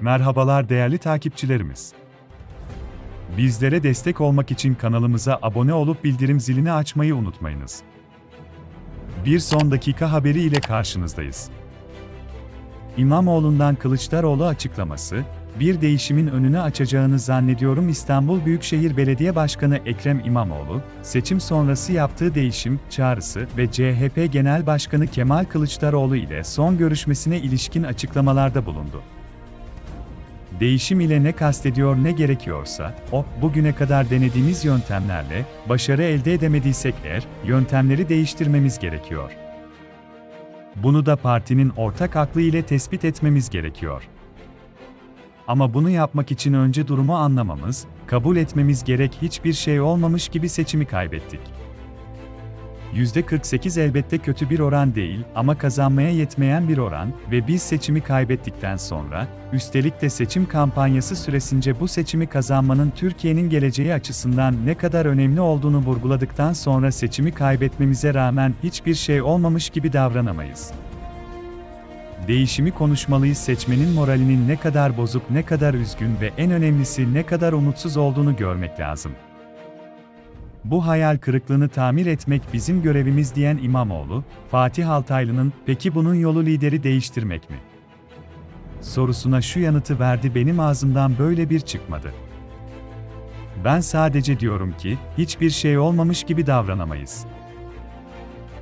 Merhabalar değerli takipçilerimiz. Bizlere destek olmak için kanalımıza abone olup bildirim zilini açmayı unutmayınız. Bir son dakika haberi ile karşınızdayız. İmamoğlu'ndan Kılıçdaroğlu açıklaması, bir değişimin önünü açacağını zannediyorum İstanbul Büyükşehir Belediye Başkanı Ekrem İmamoğlu, seçim sonrası yaptığı değişim çağrısı ve CHP Genel Başkanı Kemal Kılıçdaroğlu ile son görüşmesine ilişkin açıklamalarda bulundu. Değişim ile ne kastediyor ne gerekiyorsa, o, bugüne kadar denediğimiz yöntemlerle, başarı elde edemediysek eğer, yöntemleri değiştirmemiz gerekiyor. Bunu da partinin ortak aklı ile tespit etmemiz gerekiyor. Ama bunu yapmak için önce durumu anlamamız, kabul etmemiz gerek hiçbir şey olmamış gibi seçimi kaybettik. %48 elbette kötü bir oran değil ama kazanmaya yetmeyen bir oran ve biz seçimi kaybettikten sonra, üstelik de seçim kampanyası süresince bu seçimi kazanmanın Türkiye'nin geleceği açısından ne kadar önemli olduğunu vurguladıktan sonra seçimi kaybetmemize rağmen hiçbir şey olmamış gibi davranamayız. Değişimi konuşmalıyız seçmenin moralinin ne kadar bozuk, ne kadar üzgün ve en önemlisi ne kadar umutsuz olduğunu görmek lazım. Bu hayal kırıklığını tamir etmek bizim görevimiz diyen İmamoğlu, Fatih Altaylı'nın peki bunun yolu lideri değiştirmek mi? Sorusuna şu yanıtı verdi benim ağzımdan böyle bir çıkmadı. Ben sadece diyorum ki, hiçbir şey olmamış gibi davranamayız.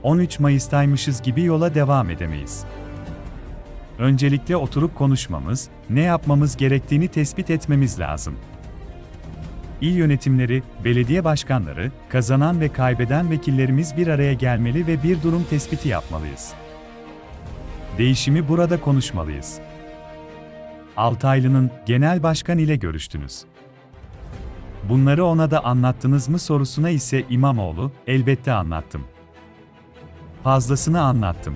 13 Mayıs'taymışız gibi yola devam edemeyiz. Öncelikle oturup konuşmamız, ne yapmamız gerektiğini tespit etmemiz lazım. İl yönetimleri, belediye başkanları, kazanan ve kaybeden vekillerimiz bir araya gelmeli ve bir durum tespiti yapmalıyız. Değişimi burada konuşmalıyız. Altaylı'nın genel başkan ile görüştünüz. Bunları ona da anlattınız mı sorusuna ise İmamoğlu, elbette anlattım. Fazlasını anlattım.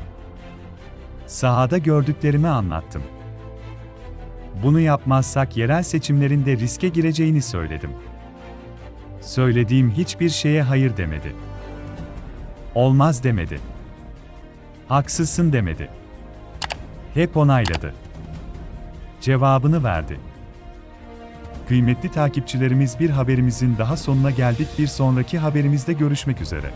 Sahada gördüklerimi anlattım. Bunu yapmazsak yerel seçimlerinde riske gireceğini söyledim. Söylediğim hiçbir şeye hayır demedi. Olmaz demedi. Haksızsın demedi. Hep onayladı. Cevabını verdi. Kıymetli takipçilerimiz bir haberimizin daha sonuna geldik. Bir sonraki haberimizde görüşmek üzere.